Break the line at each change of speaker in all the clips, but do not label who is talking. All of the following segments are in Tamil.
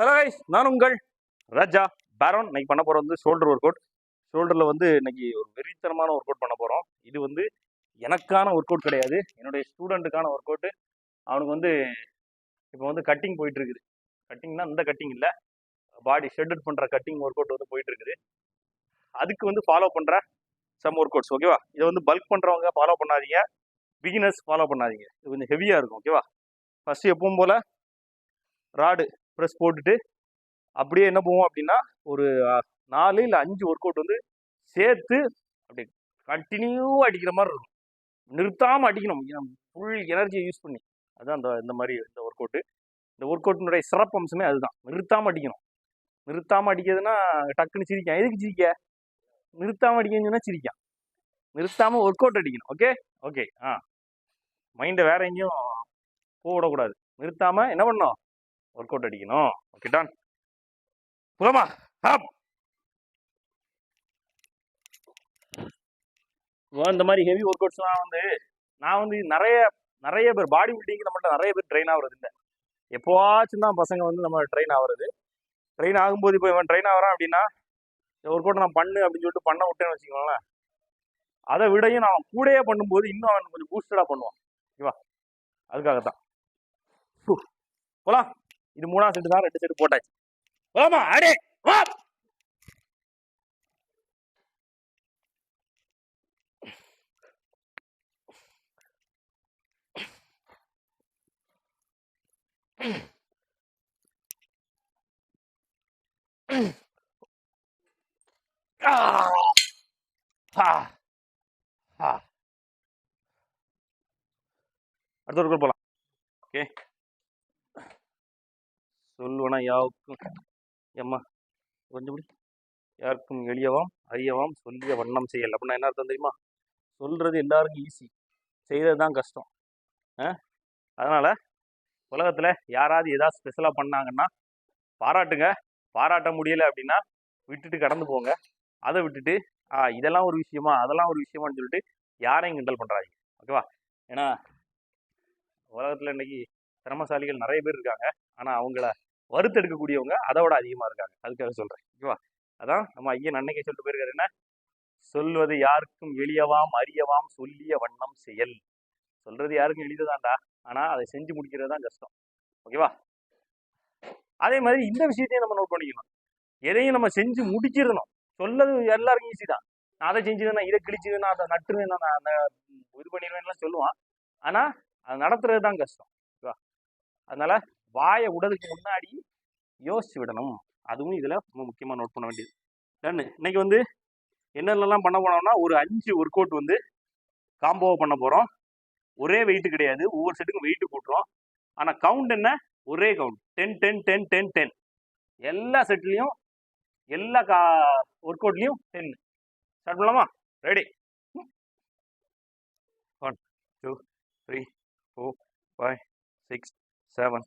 ஹலோ கைஸ் நான் உங்கள் ராஜா பேரோன் இன்னைக்கு பண்ண போகிறது வந்து ஷோல்டர் ஒர்க் அவுட் ஷோல்டரில் வந்து இன்னைக்கு ஒரு வெறித்தனமான ஒர்க் அவுட் பண்ண போகிறோம் இது வந்து எனக்கான ஒர்க் அவுட் கிடையாது. என்னுடைய ஸ்டூடெண்ட்டுக்கான ஒர்க் அவுட்டு அவனுக்கு வந்து இப்போ வந்து கட்டிங் போயிட்டு இருக்குது கட்டிங்னா இந்த கட்டிங் இல்லை. பாடி ஷெட்டட் பண்ணுற கட்டிங் ஒர்க் அவுட் வந்து போயிட்டு இருக்குது அதுக்கு வந்து ஃபாலோ பண்ணுற சம் ஒர்க் அவுட்ஸ் ஓகேவா இதை வந்து பல்க் பண்ணுறவங்க ஃபாலோ பண்ணாதீங்க. பிகினர்ஸ் ஃபாலோ பண்ணாதீங்க. இது கொஞ்சம் ஹெவியாக இருக்கும் ஓகேவா ஃபஸ்ட்டு எப்பவும் போல் ராடு ப்ரெஸ் போட்டுட்டு அப்படியே என்ன போவோம் அப்படின்னா ஒரு நாலு இல்லை அஞ்சு ஒர்க் அவுட் வந்து சேர்த்து அப்படி கண்டினியூவாக அடிக்கிற மாதிரி இருக்கும். நிறுத்தாமல் அடிக்கணும். ஃபுல் எனர்ஜியை யூஸ் பண்ணி. அதுதான் அந்த இந்த மாதிரி இந்த ஒர்க் அவுட்டு இந்த ஒர்க் அவுட்டினுடைய சிறப்பு அம்சமே அதுதான். நிறுத்தாமல் அடிக்கணும். நிறுத்தாமல் அடிக்கிறதுனா டக்குன்னு சிரிக்கான் எதுக்கு சிரிக்க? நிறுத்தாமல் அடிக்கணும்னு சொன்னா சிரிக்கான் நிறுத்தாமல் ஒர்க் அவுட் அடிக்கணும். ஓகே ஓகே ஆ. மைண்டை வேற எங்கேயும் போக விடக்கூடாது நிறுத்தாமல் என்ன பண்ணணும்? ஒர்க் அவுட் அடிக்கணும். ஓகே டான் புலமா ஹாப் இந்த மாதிரி ஹெவி ஒர்க் அவுட்ஸ்லாம் வந்து நான் வந்து நிறைய நிறைய பேர் பாடி பில்டிங் நம்மள்ட்ட நிறைய பேர் ட்ரெயின் ஆகுறது இல்லை. எப்போவாச்சும் தான் பசங்க வந்து நம்ம ட்ரெயின் ஆகுறது. ட்ரெயின் ஆகும்போது இப்போ இவன் ட்ரெயின் ஆகிறான் அப்படின்னா இந்த ஒர்க் அவுட் நான் பண்ணு அப்படின்னு சொல்லிட்டு பண்ண விட்டேன்னு வச்சுக்கோங்களேன். அதை விடையும் நான் கூடயே பண்ணும்போது இன்னும் அவன் கொஞ்சம் பூஸ்டடாக பண்ணுவான். ஓகேவா அதுக்காகத்தான். போலாம். இது மூணாம் செட்டு தான் ரெண்டு செட்டு போட்டாச்சு போலாமா அடே வா Ah! Ha! Ha! அடுத்த ஒரு போலாம் ஓகே சொல்வன யாவுக்கும்? எம்மா கொஞ்சம் யாருக்கும் எளியவாம் அறியவாம் சொல்லிய வண்ணம் செய்யல். அப்படின்னா என்ன அர்த்தம் தெரியுமா? சொல்றது எல்லாருக்கும் ஈஸி செய்கிறது தான் கஷ்டம். ஆ? அதனால் உலகத்தில் யாராவது ஏதாவது ஸ்பெஷலாக பண்ணாங்கன்னா பாராட்டுங்க. பாராட்ட முடியலை அப்படின்னா விட்டுட்டு கடந்து போங்க. அதை விட்டுட்டு ஆ இதெல்லாம் ஒரு விஷயமா அதெல்லாம் ஒரு விஷயமான்னு சொல்லிட்டு யாரையும் கிண்டல் பண்ணுறாதீங்க ஓகேவா ஏன்னா உலகத்தில் இன்னைக்கு திறமசாலிகள் நிறைய பேர் இருக்காங்க. ஆனால் அவங்கள வறுத்தெடுக்கக்கூடியவங்க அதை விட அதிகமாக இருக்காங்க. அதுக்காக சொல்கிறேன் ஓகேவா அதான் நம்ம ஐயன் அன்னைக்கே சொல்லிட்டு போயிருக்காரு என்ன? சொல்வது யாருக்கும் எளியவாம் அறியவாம் சொல்லிய வண்ணம் செயல். சொல்றது யாருக்கும் எளிதுதான்டா. ஆனால் அதை செஞ்சு முடிக்கிறது தான் கஷ்டம். ஓகேவா அதே மாதிரி இந்த விஷயத்தையும் நம்ம நோட் பண்ணிக்கணும். எதையும் நம்ம செஞ்சு முடிச்சிடணும். சொல்லது எல்லாருக்கும் ஈஸி தான். நான் அதை செஞ்சுதுன்னா இதை கிழிச்சுது நான் அதை நட்டுருவேன் நான் அந்த இது பண்ணிடுவேன்லாம் சொல்லுவான். ஆனால் அது நடத்துறது தான் கஷ்டம். ஓகேவா அதனால வாயை விடதுக்கு முன்னாடி யோசிச்சு விடணும். அதுவும் இதில் ரொம்ப முக்கியமாக நோட் பண்ண வேண்டியது. டன்னு இன்னைக்கு வந்து என்னென்னலாம் பண்ண போனோம்னா ஒரு அஞ்சு ஒர்க் அவுட் வந்து காம்போவை பண்ண போகிறோம் ஒரே வெயிட்டு கிடையாது. ஒவ்வொரு செட்டுக்கும் வெயிட்டு போட்டுரும் ஆனால் கவுண்ட் என்ன? ஒரே count ten ten ten ten ten எல்லா செட்லேயும் எல்லா கா ஒர்க் அவுட்லேயும் டென் ஸ்டார்ட் பண்ணலாமா? Ready one two three four five six seven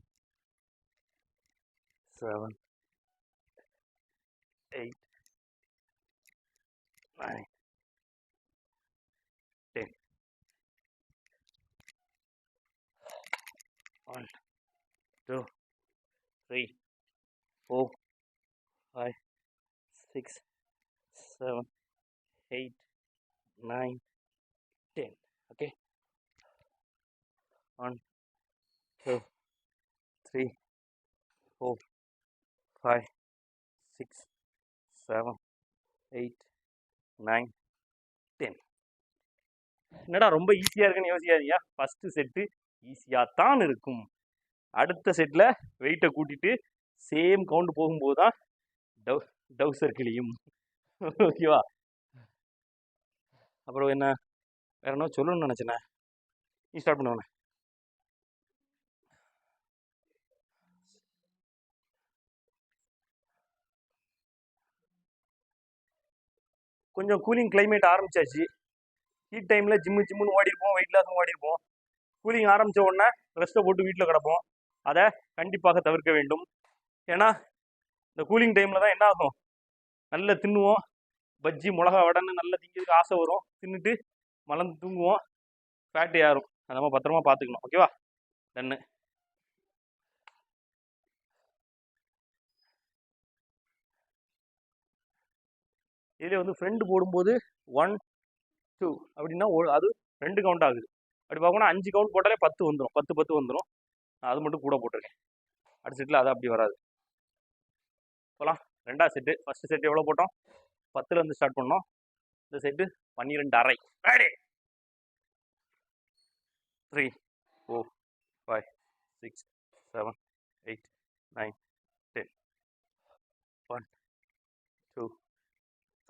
seven, eight, nine, ten. One, two, three, four, five, six, seven, eight, nine, ten. Okay. One, two, three, four, five, six, seven, eight, nine, ten. என்னடா ரொம்ப ஈஸியாக இருக்குன்னு யோசிக்காதீங்க. ஃபஸ்ட்டு செட்டு ஈஸியாக தான் இருக்கும். அடுத்த செட்டில் வெயிட்டை கூட்டிட்டு சேம் கவுண்ட் போகும்போது தான் டவ் டவுசர் கிளியும் ஓகேவா அப்புறம் என்ன? வேற என்ன? சொல்லணும்னு நினச்சேனே. நீ ஸ்டார்ட் பண்ணுவேண்ணே கொஞ்சம் கூலிங் கிளைமேட் ஆரம்பிச்சாச்சு. ஹீட் டைமில் ஜிம்மு ஜிம்முன்னு ஓடிருப்போம் வெயிட் லாஸும் ஓடிருப்போம். கூலிங் ஆரம்பித்த உடனே ரெஸ்ட்டை போட்டு வீட்டில் கிடப்போம். அதை கண்டிப்பாக தவிர்க்க வேண்டும். ஏன்னா இந்த கூலிங் டைமில் தான் என்ன ஆகும்? நல்லா தின்னுவோம். பஜ்ஜி மிளகா வடன்னு நல்லா திங்கிறதுக்கு ஆசை வரும். தின்னுட்டு மலர்ந்து தூங்குவோம். ஃபேட்டு ஏறும் அதை நம்ம பத்திரமா பார்த்துக்கணும். ஓகேவா டன்னு இதில் வந்து ஃப்ரெண்டு போடும்போது ஒன் டூ அப்படின்னா ஒரு- அது ரெண்டு கவுண்ட் ஆகுது. அப்படி பார்க்கணும் அஞ்சு கவுண்ட் போட்டாலே பத்து வந்துடும் பத்து பத்து வந்துடும் நான் அது மட்டும் கூட போட்டிருக்கேன். அடுத்த செட்டில் அது அப்படி வராது. போகலாம் ரெண்டாவது செட்டு ஃபஸ்ட்டு செட்டு எவ்வளோ போட்டோம்? பத்துலேருந்து ஸ்டார்ட் பண்ணோம். இந்த செட்டு பன்னிரெண்டு அரை. Ready three four five six seven eight nine ten one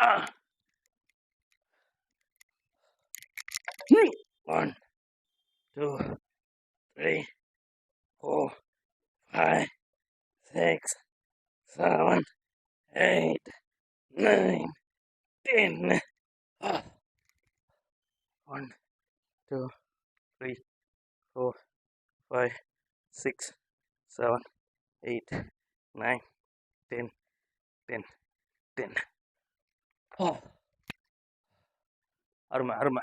ah. One, two, three, four, five, six, seven, eight, nine, ten. Ah. One, two, three, four, five, six, seven, eight, nine, ten, ten, ten. அருமை அருமை.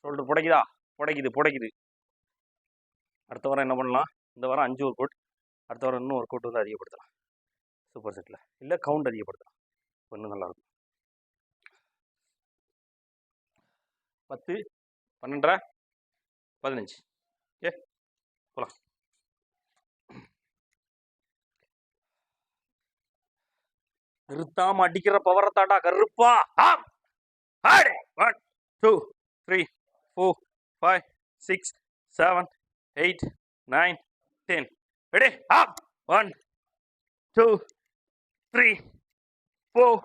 சொல்லிட்டு புடைக்குதா? புடைக்குது புடைக்குது. அடுத்த வாரம் என்ன பண்ணலாம்? இந்த வாரம் அஞ்சு ஒரு கோட் அடுத்த வாரம் இன்னும் ஒரு கோட் வந்து அதிகப்படுத்தலாம். சூப்பர் செட்டில் இல்லை கவுண்ட் அதிகப்படுத்தலாம். ஒன்றும் நல்லாயிருக்கும். பத்து பன்னெண்டரை பதினஞ்சு. ஓகே? போகலாம் நிறுத்தாம அடிக்கிற பவரத்தாடா கருப்பா. ஆம். ஆடு. One two three four five six seven eight nine ten ready app one two three four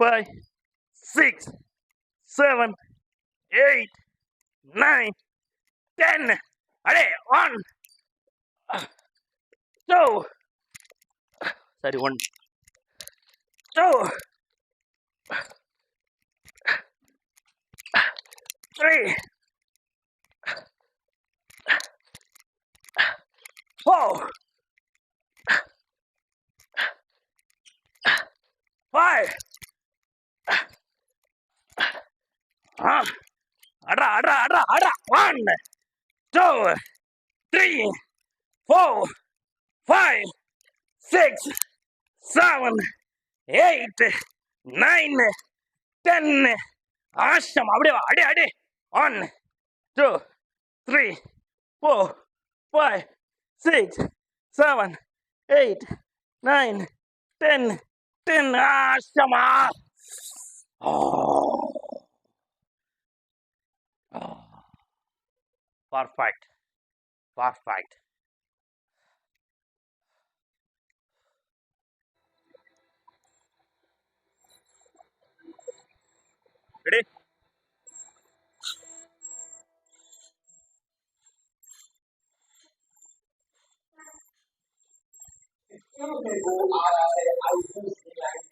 five six seven eight nine ten அடே ஒன் டூ சரி one two, three, four, five. Ah, ara, ara, ara, ara. One, two, three, four, five, six, seven. Eight, nine, ten. ஆஷம் அப்படியே வா, அடி அடி one two three four five six, seven, eight, nine,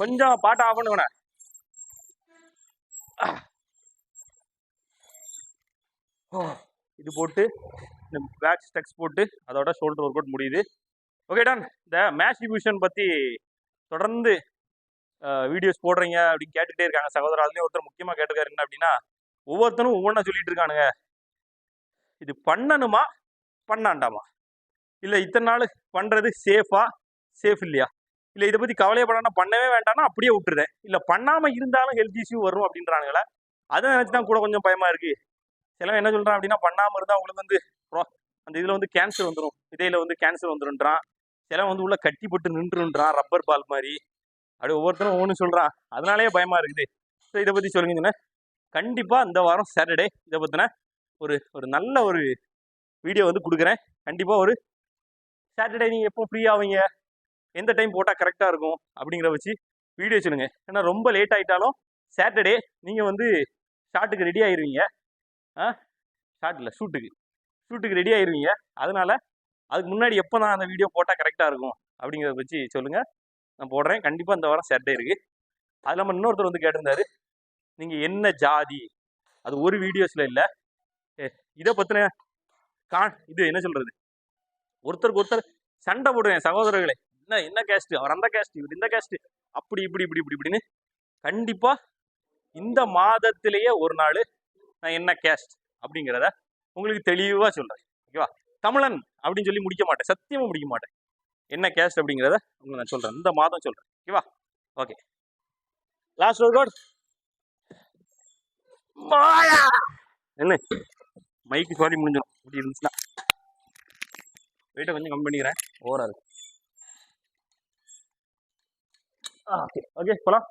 கொஞ்சம் பாட்டு ஆஃப் பண்ணுங்கண்ணே ஓ, இது போட்டு இந்த பேக் ஸ்டெக்ஸ் போட்டு அதோட ஷோல்டர் ஒர்க் அவுட் முடியுது. ஓகே டான் இந்த மேட்ச் டிவிஷன் பற்றி தொடர்ந்து வீடியோஸ் போடுறீங்க அப்படின்னு கேட்டுகிட்டே இருக்காங்க சகோதரர் அதுலேயும் ஒருத்தர் முக்கியமாக கேட்டிருக்காரு என்ன அப்படின்னா ஒவ்வொருத்தரும் ஒவ்வொன்றா சொல்லிட்டு இருக்கானுங்க. இது பண்ணணுமா? பண்ணாண்டாமா? இல்லை இத்தனை நாள் பண்ணுறது சேஃபா சேஃப் இல்லையா? இல்லை இதை பற்றி கவலையப்படாமல் பண்ணவே வேண்டாம்னா அப்படியே விட்டுறேன் இல்லை பண்ணாமல் இருந்தாலும் ஹெல்த் இஷ்யூ வரும் அப்படின்றானுங்களே. அதை நினச்சி தான் கூட கொஞ்சம் பயமாக இருக்குது சிலவன் என்ன சொல்கிறான் அப்படின்னா பண்ணாமல் இருந்தால் உங்களுக்கு வந்து அந்த இதில் வந்து கேன்சர் வந்துடும் இதையில் வந்து கேன்சர் வந்துருன்றான். சிலவன் வந்து உள்ள கட்டி போட்டு நின்றுன்றான் ரப்பர் பால் மாதிரி. அப்படி ஒவ்வொருத்தரும் ஒவ்வொன்று சொல்கிறான் அதனாலேயே பயமாக இருக்குது. ஸோ இதை பற்றி சொல்லுங்க கண்டிப்பாக இந்த வாரம் சாட்டர்டே இதை பற்றின ஒரு ஒரு நல்ல ஒரு வீடியோ வந்து கொடுக்குறேன். கண்டிப்பாக ஒரு சாட்டர்டே நீங்கள் எப்போ ஃப்ரீ ஆவீங்க? எந்த டைம் போட்டால் கரெக்டாக இருக்கும்? அப்படிங்கிற வச்சு வீடியோ சொல்லுங்கள் ஏன்னா ரொம்ப லேட் ஆகிட்டாலும் சாட்டர்டே நீங்கள் வந்து ஷாட்டுக்கு ரெடி ஆகிடுவீங்க ஷார்ட் இல்லை. ஷூட்டுக்கு ஷூட்டுக்கு ரெடி ஆயிருவீங்க. அதனால அதுக்கு முன்னாடி எப்போ தான் அந்த வீடியோ போட்டால் கரெக்டாக இருக்கும் அப்படிங்கிறத வச்சு சொல்லுங்கள் நான் போடுறேன். கண்டிப்பாக இந்த வாரம் சேட்டே இருக்குது அது இல்லாமல் இன்னொருத்தர் வந்து கேட்டிருந்தாரு. நீங்கள் என்ன ஜாதி? அது ஒரு வீடியோஸில் இல்லை. இதை பற்றின கா இது என்ன சொல்கிறது ஒருத்தருக்கு ஒருத்தர் சண்டை போடுவேன் சகோதரர்களே. என்ன என்ன கேஸ்ட் அவர் அந்த கேஸ்ட் இவர் இந்த கேஸ்ட் அப்படி இப்படி இப்படி இப்படி இப்படின்னு கண்டிப்பாக இந்த மாதத்திலேயே ஒரு நாள் நான் என்ன கேஸ்ட் அப்படிங்கிறத உங்களுக்கு தெளிவாக சொல்கிறேன் ஓகேவா தமிழன் அப்படின்னு சொல்லி முடிக்க மாட்டேன். சத்தியமாக முடிக்க மாட்டேன். என்ன கேஸ்ட் அப்படிங்கிறத உங்களுக்கு நான் சொல்கிறேன் இந்த மாதம் சொல்கிறேன் ஓகேவா ஓகே லாஸ்ட் ரோட் என்ன? மைக்கு சாரி முடிஞ்சிடும். இப்படி இருந்துச்சுன்னா. வெயிட்டை கொஞ்சம் கம்மி பண்ணிக்கிறேன். ஓவராக இருக்கு. ஓகே ஓகே போலாம்.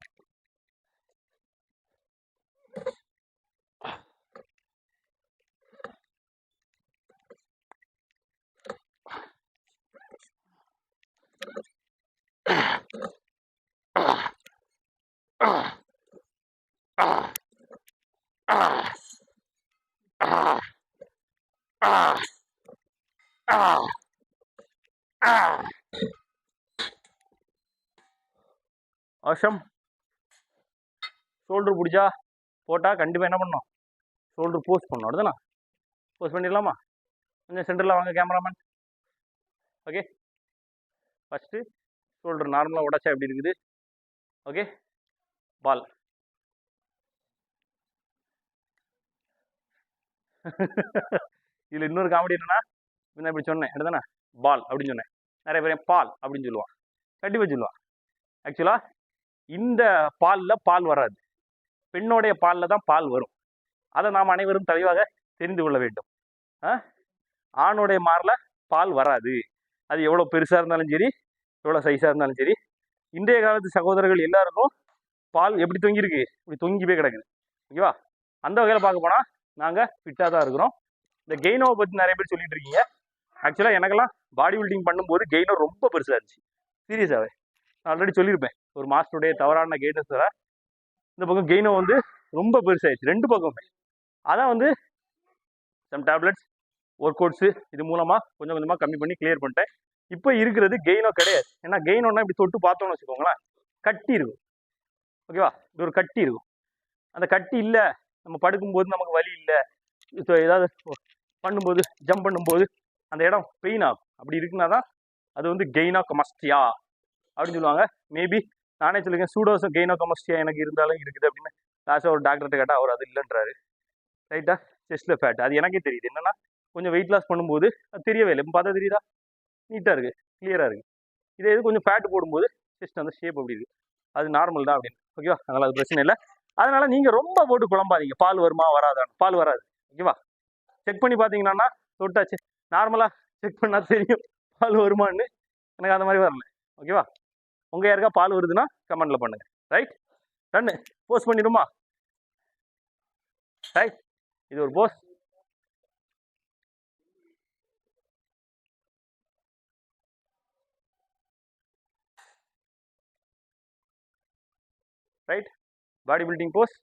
அவசம் ஷோல்டர் பிடிச்சா போட்டால் கண்டிப்பாக என்ன பண்ணணும் ஷோல்டர் போஸ்ட் பண்ணணும் அடுதானா போஸ்ட் பண்ணிடலாமா? கொஞ்சம் சென்டரில் வாங்க கேமராமேன் ஓகே ஃபஸ்ட்டு ஷோல்டர் நார்மலாக உடச்சா எப்படி இருக்குது? ஓகே பால் இதில் இன்னொரு காமெடி என்னன்னா நான் இப்படி சொன்னேன். எடுத்தானே பால் அப்படின்னு சொன்னேன். நிறைய பேர் பால் அப்படின்னு சொல்லுவான் கண்டிப்பாக சொல்லுவான் ஆக்சுவலாக இந்த பாலில் பால் வராது. பெண்ணோடைய பாலில் தான் பால் வரும். அதை நாம் அனைவரும் தெளிவாக தெரிந்து கொள்ள வேண்டும். ஆ? ஆணுடைய மாரில் பால் வராது. அது எவ்வளோ பெருசாக இருந்தாலும் சரி எவ்வளோ சைஸாக இருந்தாலும் சரி இன்றைய காலத்து சகோதரர்கள் எல்லாருக்கும் பால் எப்படி தொங்கியிருக்கு? இப்படி தொங்கி போய் கிடக்குது ஓகேவா அந்த வகையில் பார்க்க போனால் நாங்கள் ஃபிட்டாக தான் இருக்கிறோம். இந்த கெய்னோவை பற்றி நிறைய பேர் சொல்லிட்டு இருக்கீங்க. ஆக்சுவலாக எனக்கெல்லாம் பாடி பில்டிங் பண்ணும்போது கெய்னோ ரொம்ப பெருசாக இருந்துச்சு. சீரியஸாகவே நான் ஆல்ரெடி சொல்லியிருப்பேன். ஒரு மாஸ்டருடைய தவறான கெய்னஸ் தர இந்த பக்கம் கெய்னோ வந்து ரொம்ப பெருசாகிடுச்சு ரெண்டு பக்கமே அதான் வந்து சம் டேப்லெட்ஸ் ஒர்க் அவுட்ஸு இது மூலமாக கொஞ்சம் கொஞ்சமாக கம்மி பண்ணி கிளியர் பண்ணிட்டேன். இப்போ இருக்கிறது கெய்னோ கிடையாது. ஏன்னா கெய்னோன்னா இப்படி தொட்டு பார்த்தோம்னு வச்சுக்கோங்களேன். கட்டி இருக்கும் ஓகேவா இது ஒரு கட்டி இருக்கும் அந்த கட்டி இல்லை. நம்ம படுக்கும்போது நமக்கு வலி இல்லை. இப்போ ஏதாவது பண்ணும்போது ஜம்ப் பண்ணும்போது அந்த இடம் பெயின் ஆகும். அப்படி இருக்குன்னா தான் அது வந்து கெய்னா கமஸ்டியா அப்படின்னு சொல்லுவாங்க. மேபி நானே சொல்லுங்க சூடோசம் கெய்னோ கமஸ்டியா எனக்கு இருந்தாலும் இருக்குது அப்படின்னு லாஸ்ட்டாக ஒரு டாக்டர்கிட்ட கேட்டால் அவர் அது இல்லைன்றாரு. ரைட்டா செஸ்ட்டில் ஃபேட் அது எனக்கே தெரியுது. என்னன்னா கொஞ்சம் வெயிட் லாஸ் பண்ணும்போது அது தெரியவே இல்லை. இப்போ பார்த்தா தெரியுதா? நீட்டாக இருக்குது கிளியராக இருக்குது இதே இது கொஞ்சம் ஃபேட் போடும்போது ஜஸ்ட் அந்த ஷேப் அப்படி இருக்குது அது நார்மல் தான் அப்படின்னு. ஓகேவா அதனால் அது பிரச்சனை இல்லை. அதனால் நீங்கள் ரொம்ப போட்டு குழம்பாதீங்க. பால் வருமா வராதான் பால் வராது. ஓகேவா செக் பண்ணி பார்த்தீங்கன்னா தொட்டாச்சு. நார்மலாக செக் பண்ணால் தெரியும். பால் வருமான்னு. எனக்கு அந்த மாதிரி வரல. ஓகேவா உங்கள் யாருக்கா பால் வருதுன்னா கமெண்ட்டில் பண்ணுங்கள் ரைட் டன்னு போஸ்ட் பண்ணிடுமா? ரைட் இது ஒரு post right body building post